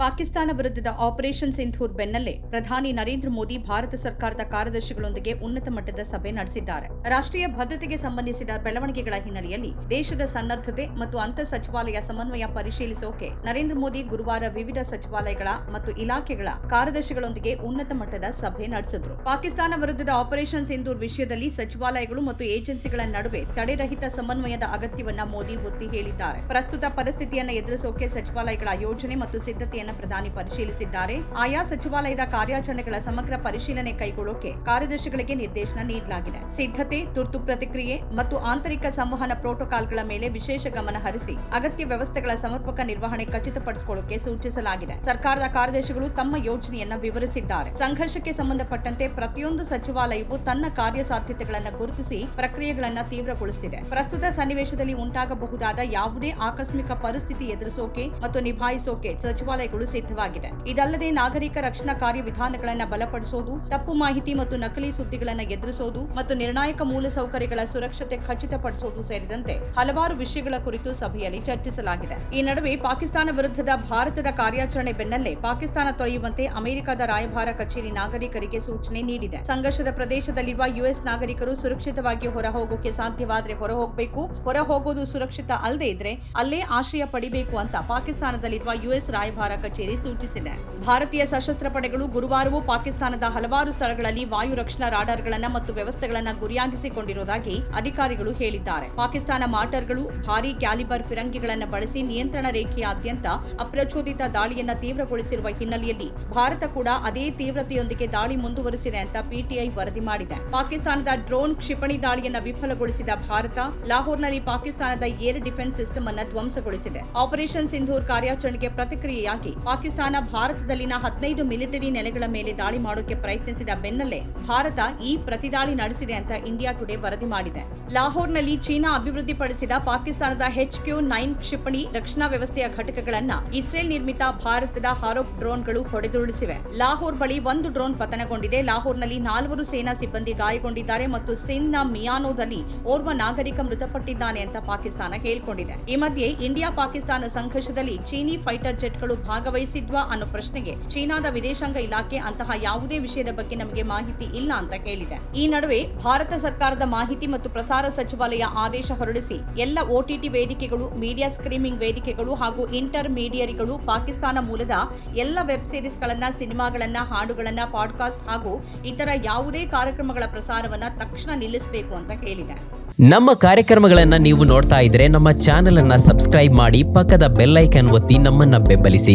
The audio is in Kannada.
ಪಾಕಿಸ್ತಾನ ವಿರುದ್ಧದ ಆಪರೇಷನ್ ಸಿಂಧೂರ್ ಬೆನ್ನಲ್ಲೇ ಪ್ರಧಾನಿ ನರೇಂದ್ರ ಮೋದಿ ಭಾರತ ಸರ್ಕಾರದ ಕಾರ್ಯದರ್ಶಿಗಳೊಂದಿಗೆ ಉನ್ನತ ಮಟ್ಟದ ಸಭೆ ನಡೆಸಿದ್ದಾರೆ. ರಾಷ್ಟ್ರೀಯ ಭದ್ರತೆಗೆ ಸಂಬಂಧಿಸಿದ ಬೆಳವಣಿಗೆಗಳ ಹಿನ್ನೆಲೆಯಲ್ಲಿ ದೇಶದ ಸನ್ನದ್ಧತೆ ಮತ್ತು ಅಂತರ್ ಸಚಿವಾಲಯ ಸಮನ್ವಯ ಪರಿಶೀಲಿಸೋಕೆ ನರೇಂದ್ರ ಮೋದಿ ಗುರುವಾರ ವಿವಿಧ ಸಚಿವಾಲಯಗಳ ಮತ್ತು ಇಲಾಖೆಗಳ ಕಾರ್ಯದರ್ಶಿಗಳೊಂದಿಗೆ ಉನ್ನತ ಮಟ್ಟದ ಸಭೆ ನಡೆಸಿದ್ರು. ಪಾಕಿಸ್ತಾನ ವಿರುದ್ಧದ ಆಪರೇಷನ್ ಸಿಂಧೂರ್ ವಿಷಯದಲ್ಲಿ ಸಚಿವಾಲಯಗಳು ಮತ್ತು ಏಜೆನ್ಸಿಗಳ ನಡುವೆ ತಡೆರಹಿತ ಸಮನ್ವಯದ ಅಗತ್ಯವನ್ನ ಮೋದಿ ಒತ್ತಿ ಹೇಳಿದ್ದಾರೆ. ಪ್ರಸ್ತುತ ಪರಿಸ್ಥಿತಿಯನ್ನು ಎದುರಿಸೋಕೆ ಸಚಿವಾಲಯಗಳ ಯೋಜನೆ ಮತ್ತು ಸಿದ್ಧತೆಯನ್ನು ಪ್ರಧಾನಿ ಪರಿಶೀಲಿಸಿದ್ದಾರೆ. ಆಯಾ ಸಚಿವಾಲಯದ ಕಾರ್ಯಾಚರಣೆಗಳ ಸಮಗ್ರ ಪರಿಶೀಲನೆ ಕೈಗೊಳ್ಳೋಕೆ ಕಾರ್ಯದರ್ಶಿಗಳಿಗೆ ನಿರ್ದೇಶನ ನೀಡಲಾಗಿದೆ. ಸಿದ್ಧತೆ, ತುರ್ತು ಪ್ರತಿಕ್ರಿಯೆ ಮತ್ತು ಆಂತರಿಕ ಸಂವಹನ ಪ್ರೋಟೋಕಾಲ್ಗಳ ಮೇಲೆ ವಿಶೇಷ ಗಮನ ಹರಿಸಿ ಅಗತ್ಯ ವ್ಯವಸ್ಥೆಗಳ ಸಮರ್ಪಕ ನಿರ್ವಹಣೆ ಖಚಿತಪಡಿಸಿಕೊಳ್ಳೋಕೆ ಸೂಚಿಸಲಾಗಿದೆ. ಸರ್ಕಾರದ ಕಾರ್ಯದರ್ಶಿಗಳು ತಮ್ಮ ಯೋಜನೆಯನ್ನ ವಿವರಿಸಿದ್ದಾರೆ. ಸಂಘರ್ಷಕ್ಕೆ ಸಂಬಂಧಪಟ್ಟಂತೆ ಪ್ರತಿಯೊಂದು ಸಚಿವಾಲಯವು ತನ್ನ ಕಾರ್ಯಸಾಧ್ಯತೆಗಳನ್ನು ಗುರುತಿಸಿ ಪ್ರಕ್ರಿಯೆಗಳನ್ನ ತೀವ್ರಗೊಳಿಸುತ್ತಿದೆ ಪ್ರಸ್ತುತ ಸನ್ನಿವೇಶದಲ್ಲಿ ಉಂಟಾಗಬಹುದಾದ ಯಾವುದೇ ಆಕಸ್ಮಿಕ ಪರಿಸ್ಥಿತಿ ಎದುರಿಸೋಕೆ ಮತ್ತು ನಿಭಾಯಿಸೋಕೆ ಸಚಿವಾಲಯಗಳು ಸಿದ್ಧವಾಗಿದೆ. ಇದಲ್ಲದೆ ನಾಗರಿಕ ರಕ್ಷಣಾ ಕಾರ್ಯವಿಧಾನಗಳನ್ನು ಬಲಪಡಿಸೋದು, ತಪ್ಪು ಮಾಹಿತಿ ಮತ್ತು ನಕಲಿ ಸುದ್ದಿಗಳನ್ನು ಎದುರಿಸೋದು ಮತ್ತು ನಿರ್ಣಾಯಕ ಮೂಲಸೌಕರ್ಯಗಳ ಸುರಕ್ಷತೆ ಖಚಿತಪಡಿಸೋದು ಸೇರಿದಂತೆ ಹಲವಾರು ವಿಷಯಗಳ ಕುರಿತು ಸಭೆಯಲ್ಲಿ ಚರ್ಚಿಸಲಾಗಿದೆ. ಈ ನಡುವೆ ಪಾಕಿಸ್ತಾನ ವಿರುದ್ಧದ ಭಾರತದ ಕಾರ್ಯಾಚರಣೆ ಬೆನ್ನಲ್ಲೇ ಪಾಕಿಸ್ತಾನ ತೊರೆಯುವಂತೆ ಅಮೆರಿಕದ ರಾಯಭಾರ ಕಚೇರಿ ನಾಗರಿಕರಿಗೆ ಸೂಚನೆ ನೀಡಿದೆ. ಸಂಘರ್ಷದ ಪ್ರದೇಶದಲ್ಲಿರುವ ಯುಎಸ್ ನಾಗರಿಕರು ಸುರಕ್ಷಿತವಾಗಿ ಹೊರ ಹೋಗೋಕೆ ಸಾಧ್ಯವಾದ್ರೆ ಹೊರ ಹೋಗಬೇಕು ಹೊರ ಹೋಗೋದು ಸುರಕ್ಷಿತ ಅಲ್ಲದೆ ಇದ್ರೆ ಅಲ್ಲೇ ಆಶ್ರಯ ಪಡಿಬೇಕು ಅಂತ ಪಾಕಿಸ್ತಾನದಲ್ಲಿರುವ ಯುಎಸ್ ರಾಯಭಾರ ಕಚೇರಿ ಸೂಚಿಸಿದೆ. ಭಾರತೀಯ ಸಶಸ್ತ್ರ ಪಡೆಗಳು ಗುರುವಾರವೂ ಪಾಕಿಸ್ತಾನದ ಹಲವಾರು ಸ್ಥಳಗಳಲ್ಲಿ ವಾಯು ರಕ್ಷಣಾ ರಾಡಾರ್ಗಳನ್ನು ಮತ್ತು ವ್ಯವಸ್ಥೆಗಳನ್ನು ಗುರಿಯಾಗಿಸಿಕೊಂಡಿರುವುದಾಗಿ ಅಧಿಕಾರಿಗಳು ಹೇಳಿದ್ದಾರೆ. ಪಾಕಿಸ್ತಾನ ಮಾರ್ಟರ್ಗಳು ಭಾರೀ ಕ್ಯಾಲಿಬರ್ ಫಿರಂಗಿಗಳನ್ನು ಬಳಸಿ ನಿಯಂತ್ರಣ ರೇಖೆಯಾದ್ಯಂತ ಅಪ್ರಚೋದಿತ ದಾಳಿಯನ್ನು ತೀವ್ರಗೊಳಿಸಿರುವ ಹಿನ್ನೆಲೆಯಲ್ಲಿ ಭಾರತ ಕೂಡ ಅದೇ ತೀವ್ರತೆಯೊಂದಿಗೆ ದಾಳಿ ಮುಂದುವರಿಸಿದೆ ಅಂತ ಪಿಟಿಐ ವರದಿ ಮಾಡಿದೆ. ಪಾಕಿಸ್ತಾನದ ಡ್ರೋನ್ ಕ್ಷಿಪಣಿ ದಾಳಿಯನ್ನು ವಿಫಲಗೊಳಿಸಿದ ಭಾರತ, ಲಾಹೋರ್ನಲ್ಲಿ ಪಾಕಿಸ್ತಾನದ ಏರ್ ಡಿಫೆನ್ಸ್ ಸಿಸ್ಟಮ್ ಅನ್ನು ಧ್ವಂಸಗೊಳಿಸಿದೆ. ಆಪರೇಷನ್ ಸಿಂಧೂರ್ ಕಾರ್ಯಾಚರಣೆಗೆ ಪ್ರತಿಕ್ರಿಯೆಯಾಗಿ ಪಾಕಿಸ್ತಾನ ಭಾರತದಲ್ಲಿನ ಹದಿನೈದು ಮಿಲಿಟರಿ ನೆಲೆಗಳ ಮೇಲೆ ದಾಳಿ ಮಾಡೋಕೆ ಪ್ರಯತ್ನಿಸಿದ ಬೆನ್ನಲ್ಲೇ ಭಾರತ ಈ ಪ್ರತಿದಾಳಿ ನಡೆಸಿದೆ ಅಂತ ಇಂಡಿಯಾ ಟುಡೇ ವರದಿ ಮಾಡಿದೆ. ಲಾಹೋರ್ನಲ್ಲಿ ಚೀನಾ ಅಭಿವೃದ್ಧಿಪಡಿಸಿದ ಪಾಕಿಸ್ತಾನದ ಹೆಚ್ ಕ್ಯೂ ನೈನ್ ಕ್ಷಿಪಣಿ ರಕ್ಷಣಾ ವ್ಯವಸ್ಥೆಯ ಘಟಕಗಳನ್ನ ಇಸ್ರೇಲ್ ನಿರ್ಮಿತ ಭಾರತದ ಹಾರೋಕ್ ಡ್ರೋನ್ಗಳು ಹೊಡೆದುರುಳಿಸಿವೆ. ಲಾಹೋರ್ ಬಳಿ ಒಂದು ಡ್ರೋನ್ ಪತನಗೊಂಡಿದೆ. ಲಾಹೋರ್ನಲ್ಲಿ ನಾಲ್ವರು ಸೇನಾ ಸಿಬ್ಬಂದಿ ಗಾಯಗೊಂಡಿದ್ದಾರೆ ಮತ್ತು ಸಿಂಧ್ನ ಮಿಯಾನೋದಲ್ಲಿ ಓರ್ವ ನಾಗರಿಕ ಮೃತಪಟ್ಟಿದ್ದಾನೆ ಅಂತ ಪಾಕಿಸ್ತಾನ ಹೇಳಿಕೊಂಡಿದೆ. ಈ ಮಧ್ಯೆ ಇಂಡಿಯಾ ಪಾಕಿಸ್ತಾನ ಸಂಘರ್ಷದಲ್ಲಿ ಚೀನಿ ಫೈಟರ್ ಜೆಟ್ಗಳು ಭಾಗವಹಿಸಿದ್ವಾ ಅನ್ನೋ ಪ್ರಶ್ನೆಗೆ ಚೀನಾದ ವಿದೇಶಾಂಗ ಇಲಾಖೆ ಅಂತಹ ಯಾವುದೇ ವಿಷಯದ ಬಗ್ಗೆ ನಮಗೆ ಮಾಹಿತಿ ಇಲ್ಲ ಅಂತ ಹೇಳಿದೆ ಈ ನಡುವೆ ಭಾರತ ಸರ್ಕಾರದ ಮಾಹಿತಿ ಮತ್ತು ಪ್ರಸಾರ ಸಚಿವಾಲಯ ಆದೇಶ ಹೊರಡಿಸಿ ಎಲ್ಲ ಒಟಿಟಿ ವೇದಿಕೆಗಳು, ಮೀಡಿಯಾ ಸ್ಕ್ರೀಮಿಂಗ್ ವೇದಿಕೆಗಳು ಹಾಗೂ ಇಂಟರ್ ಮೀಡಿಯರಿಗಳು ಪಾಕಿಸ್ತಾನ ಮೂಲದ ಎಲ್ಲ ವೆಬ್ ಸೀರೀಸ್ಗಳನ್ನ, ಸಿನಿಮಾಗಳನ್ನ, ಹಾಡುಗಳನ್ನ, ಪಾಡ್ಕಾಸ್ಟ್ ಹಾಗೂ ಇತರ ಯಾವುದೇ ಕಾರ್ಯಕ್ರಮಗಳ ಪ್ರಸಾರವನ್ನ ತಕ್ಷಣ ನಿಲ್ಲಿಸಬೇಕು ಅಂತ ಹೇಳಿದೆ ನಮ್ಮ ಕಾರ್ಯಕ್ರಮಗಳನ್ನ ನೀವು ನೋಡ್ತಾ ಇದ್ರೆ ನಮ್ಮ ಚಾನೆಲ್ ಅನ್ನ ಸಬ್ಸ್ಕ್ರೈಬ್ ಮಾಡಿ ಪಕ್ಕದ ಬೆಲ್ಲೈಕನ್ ಒತ್ತಿ ನಮ್ಮನ್ನ ಬೆಂಬಲಿಸಿ.